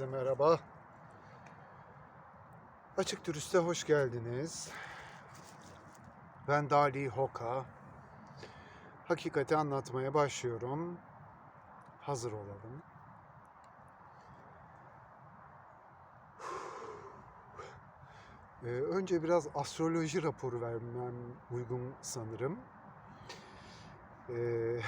Herkese merhaba. Açık Turist'e hoş geldiniz. Ben Dali Hoka. Hakikati anlatmaya başlıyorum. Hazır olalım. Ee, önce biraz astroloji raporu vermem uygun sanırım. Ee,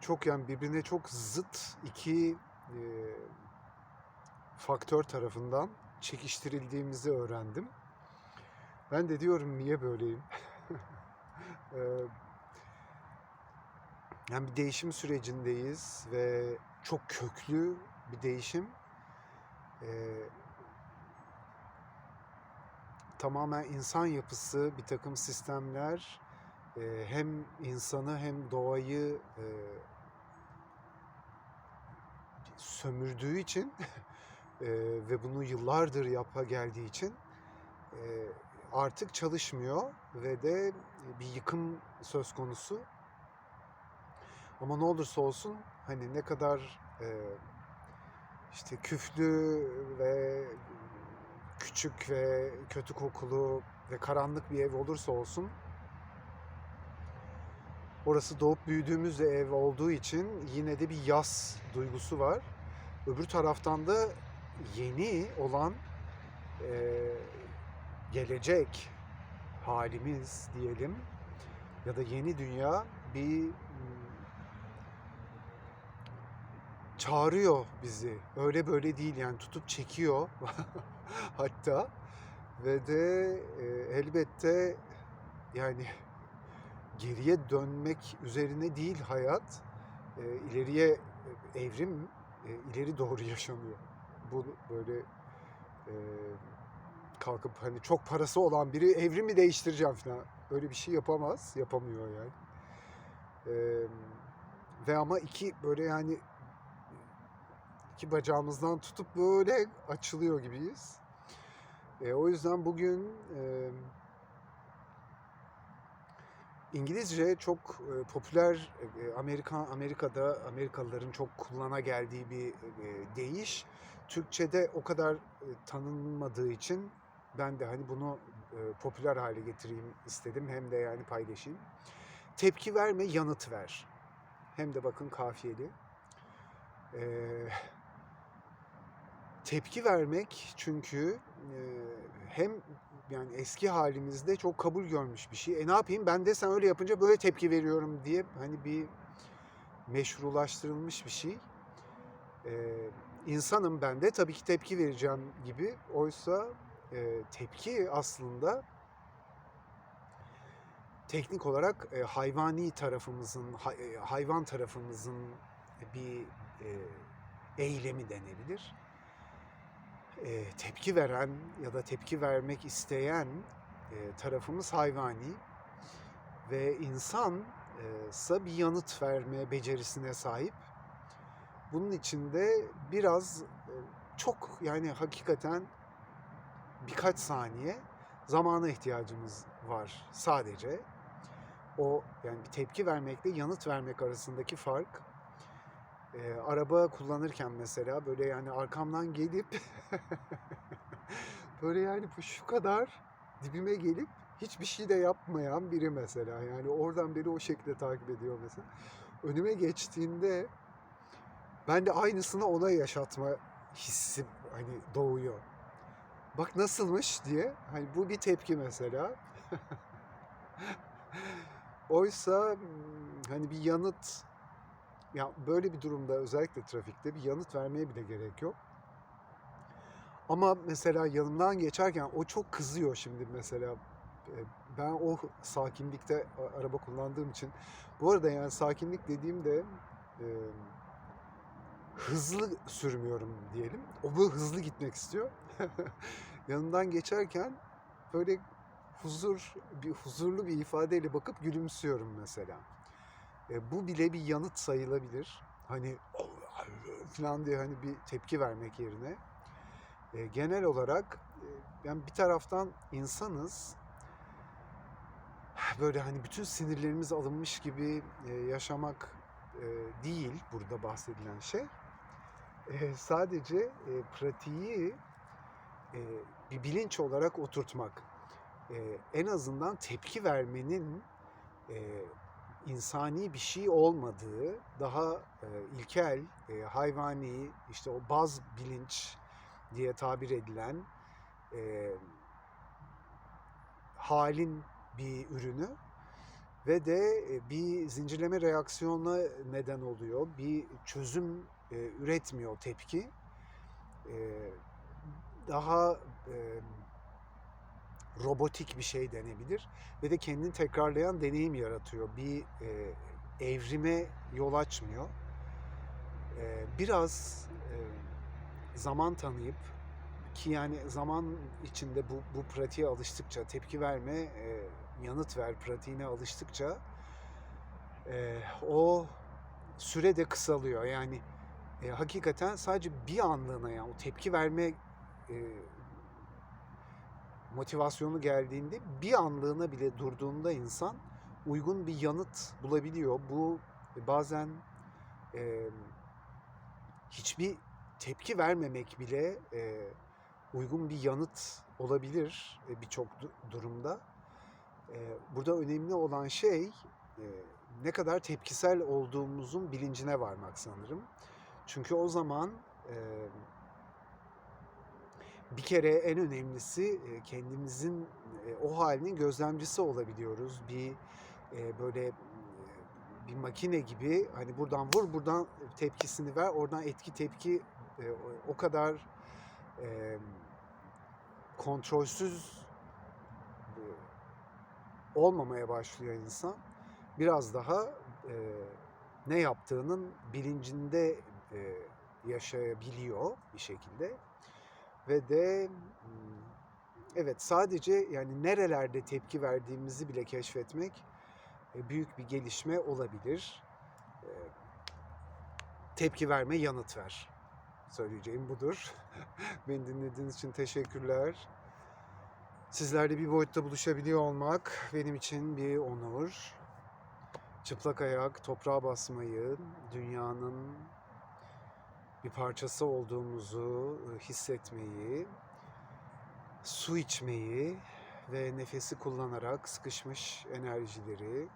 çok yani birbirine çok zıt iki e, faktör tarafından çekiştirildiğimizi öğrendim. Ben de diyorum niye böyleyim? Ee, yani bir değişim sürecindeyiz ve çok köklü bir değişim. Ee, tamamen insan yapısı, bir takım sistemler e, hem insanı hem doğayı e, sömürdüğü için e, ve bunu yıllardır yapa geldiği için e, artık çalışmıyor ve de bir yıkım söz konusu. Ama ne olursa olsun hani ne kadar e, işte küflü ve küçük ve kötü kokulu ve karanlık bir ev olursa olsun orası doğup büyüdüğümüz ev olduğu için yine de bir yaz duygusu var. Öbür taraftan da yeni olan e, gelecek halimiz diyelim ya da yeni dünya bir mm, çağırıyor bizi. Öyle böyle değil yani tutup çekiyor hatta ve de e, elbette yani geriye dönmek üzerine değil hayat e, ileriye evrim e, ileri doğru yaşanıyor. Bu böyle e, kalkıp hani çok parası olan biri evrimi değiştireceğim falan öyle bir şey yapamaz, yapamıyor yani. E, ve ama iki böyle yani iki bacağımızdan tutup böyle açılıyor gibiyiz. E, o yüzden bugün e, İngilizce çok e, popüler e, Amerika Amerika'da Amerikalıların çok kullana geldiği bir e, deyiş. Türkçe'de o kadar e, tanınmadığı için ben de hani bunu e, popüler hale getireyim istedim hem de yani paylaşayım. Tepki verme, yanıt ver. Hem de bakın kafiyeli. E, tepki vermek çünkü e, hem yani eski halimizde çok kabul görmüş bir şey. E ne yapayım ben de sen öyle yapınca böyle tepki veriyorum diye hani bir meşrulaştırılmış bir şey. Ee, insanım ben de tabii ki tepki vereceğim gibi. Oysa e, tepki aslında teknik olarak e, hayvani tarafımızın, e, hayvan tarafımızın bir e, eylemi denebilir e, tepki veren ya da tepki vermek isteyen e, tarafımız hayvani ve insan e, bir yanıt verme becerisine sahip. Bunun için de biraz e, çok yani hakikaten birkaç saniye zamana ihtiyacımız var sadece. O yani bir tepki vermekle yanıt vermek arasındaki fark e, araba kullanırken mesela böyle yani arkamdan gelip böyle yani şu kadar dibime gelip hiçbir şey de yapmayan biri mesela yani oradan beri o şekilde takip ediyor mesela. Önüme geçtiğinde ben de aynısını ona yaşatma hissi hani doğuyor. Bak nasılmış diye. Hani bu bir tepki mesela. Oysa hani bir yanıt ya böyle bir durumda özellikle trafikte bir yanıt vermeye bile gerek yok. Ama mesela yanımdan geçerken o çok kızıyor şimdi mesela. E, Ben o sakinlikte araba kullandığım için. Bu arada yani sakinlik dediğimde hızlı sürmüyorum diyelim. O böyle hızlı gitmek istiyor. Yanından geçerken böyle huzur, bir huzurlu bir ifadeyle bakıp gülümsüyorum mesela. E, bu bile bir yanıt sayılabilir. Hani falan diye hani bir tepki vermek yerine. E, genel olarak e, yani bir taraftan insanız. Böyle hani bütün sinirlerimiz alınmış gibi e, yaşamak e, değil burada bahsedilen şey. Sadece e, pratiği e, bir bilinç olarak oturtmak. E, en azından tepki vermenin e, insani bir şey olmadığı, daha e, ilkel, e, hayvani, işte o baz bilinç diye tabir edilen e, halin bir ürünü ve de e, bir zincirleme reaksiyona neden oluyor. Bir çözüm e, üretmiyor tepki. E, daha robotik bir şey denebilir ve de kendini tekrarlayan deneyim yaratıyor. Bir evrime yol açmıyor. Biraz zaman tanıyıp ki yani zaman içinde bu, bu pratiğe alıştıkça, tepki verme, yanıt ver pratiğine alıştıkça e, o süre de kısalıyor. Yani e, hakikaten sadece bir anlığına yani o tepki verme e, motivasyonu geldiğinde bir anlığına bile durduğunda insan uygun bir yanıt bulabiliyor. Bu bazen e, hiçbir tepki vermemek bile e, uygun bir yanıt olabilir e, birçok du- durumda. Burada önemli olan şey ne kadar tepkisel olduğumuzun bilincine varmak sanırım. Çünkü o zaman bir kere en önemlisi kendimizin o halinin gözlemcisi olabiliyoruz. Bir böyle bir makine gibi hani buradan vur buradan tepkisini ver oradan etki tepki o- kadar kontrolsüz olmamaya başlıyor insan. Biraz daha e, ne yaptığının bilincinde e, yaşayabiliyor bir şekilde ve de evet sadece yani nerelerde tepki verdiğimizi bile keşfetmek e, büyük bir gelişme olabilir. Tepki verme, yanıt ver. Söyleyeceğim budur. Beni dinlediğiniz için teşekkürler. Sizlerle bir boyutta buluşabiliyor olmak benim için bir onur. Çıplak ayak toprağa basmayı, dünyanın bir parçası olduğumuzu e, hissetmeyi, su içmeyi ve nefesi kullanarak sıkışmış enerjileri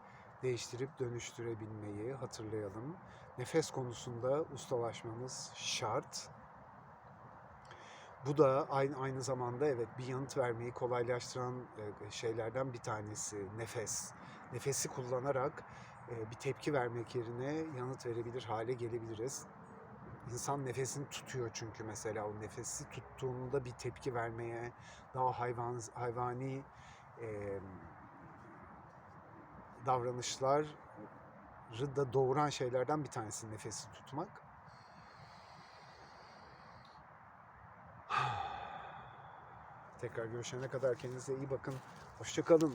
değiştirip dönüştürebilmeyi hatırlayalım. Nefes konusunda ustalaşmamız şart. Bu da aynı, aynı zamanda evet bir yanıt vermeyi kolaylaştıran e, şeylerden bir tanesi nefes. Nefesi kullanarak e, bir tepki vermek yerine yanıt verebilir hale gelebiliriz. İnsan nefesini tutuyor çünkü mesela o nefesi tuttuğunda bir tepki vermeye daha hayvan hayvani e, davranışları da doğuran şeylerden bir tanesi nefesi tutmak. Tekrar görüşene kadar kendinize iyi bakın. Hoşçakalın.